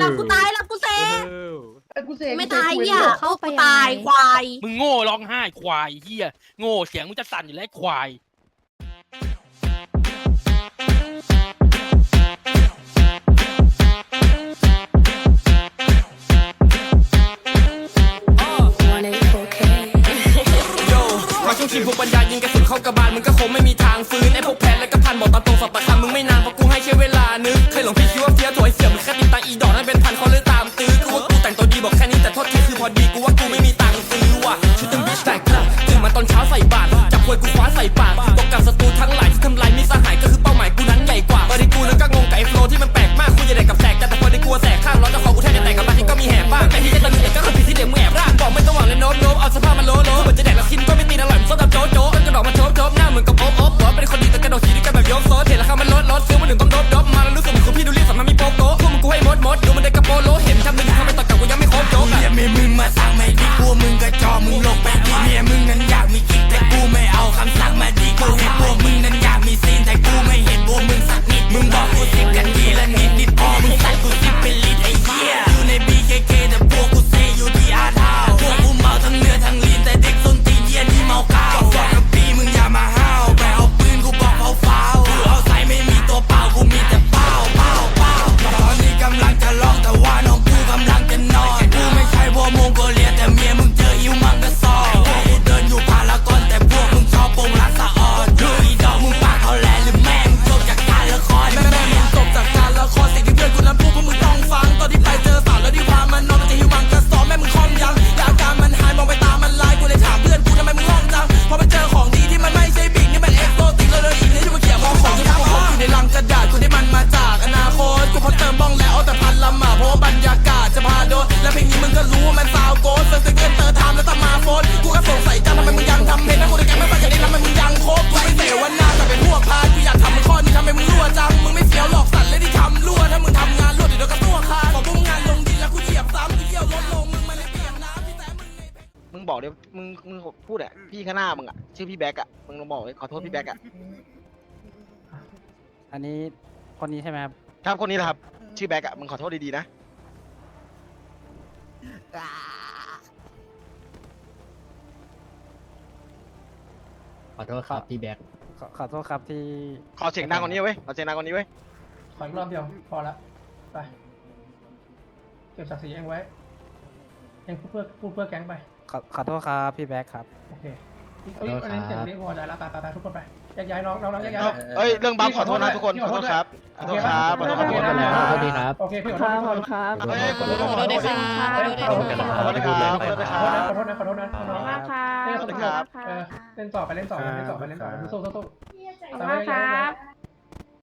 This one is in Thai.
หลับกูตายหลับกูเซไอ้กูเสกไม่ตายกูเสกเหี้ยกูกูตายควายมึงโง่ร้องไห้ควายเฮียโง่เสียงมึงจะสั่นอยู่แล้วไอ้ควายโยมาช่วงชิงพวกปัญญายิงกระสุนเข้ากระบาลมึงก็คงไม่มีทางฟื้นไอ้พวกแผนและก็พันบอกตามตรงสับปะคำมึงไม่นานเพราะกูให้ใช้เวลา ส่ปากบอกกับศัตรูทั้งหลายที่ทำลายมิตรสหายก็คือเป้าหมายกูนั้นใหญ่กว่าตอนนี้กูนั้นก็งงกับไอ้โฟลที่มันแปลกมากกูจะได้กับแตกแต่พอได้กลัวแสกข้างร้อนจ้าขอกูแทบจะแตกกับบางทีก็มีแหบบ้างแต่ที่จะตะลึงก็คือผิดที่เดี๋ยวมึงแอบร่างบอกไม่ต้องหวังเลยโน้มโน้มเอาสภาพมันโลโลเหมือนจะแดกแล้วกินก็ไม่ตีนอร่อยมันซดแบบโจ๊ะโจ๊ะจนกระดอกมันโจ๊ะโจ๊ะหน้าเหมือนกับโอ๊บโอ๊บเป็นคนดีแต่กระโดดขี่ด้วยกันแบบยกโซดเห็นราคามันลดลดซื้อมาหนึ่งต้องโดบโดบมาแล้วรู้สึกเหมือนคุณพี่ดูรีบสามมามีโป๊กโต๊ะพวกมึงกูให้มดมดดูมันได้กระโปโลเห็นทำหนึ่งทำไปต่อกับกูยังไม่ครบโจ๊กอะเมียมีมึงมาสั่งไม่ดีกูมึงก็จอมึงลงไป งบอกเดี๋ยวมึงมึงพูดอะพี่ข้างหน้ามึงอะชื่อพี่แบ็กอะมึงลองบอกเลยขอโทษพี่แบ็กอะอันนี้คนนี้ใช่ไหมครับครับคนนี้แหละครับ ชื่อแบ็กอะมึงขอโทษดีๆนะขอโทษครับพี่แบ็คขอขอโทษครับที่ขอเสียงดังกว่านี้เว้ยขอเสียงดังกว่านี้เว้ยขออีกรอบเดียวพอละไปเก็บศักดิ์ศรีเองไว้เองพูดเพื่อพูดเพื่อแก๊งไป ขอขอโทษครับพี่แบ็คครับ โอเคเอ้ยอันนี้เสียงเรียกพอได้แล้วไปไปไปทุกคนไปแยกย้ายน้องน้องน้องแยกย้ายเอ้ยเรื่องบัฟขอโทษนะทุกคนขอโทษครับขอโทษครับขอโทษครับขอโทษแล้วขอโทษดีครับ โอเคพี่ขอโทษขอโทษครับเฮ้ยขอโทษขอโทษขอโทษขอโทษขอโทษนะครับขอโทษนะคขอรับโทษนะขอโทษนะขอโทษนะมากค่ะเล่นขอบคุณครับ เออเล่นต่อไปเล่นต่อเล่นต่อไปเล่นต่อสู้สู้สู้ ขอบคุณครับ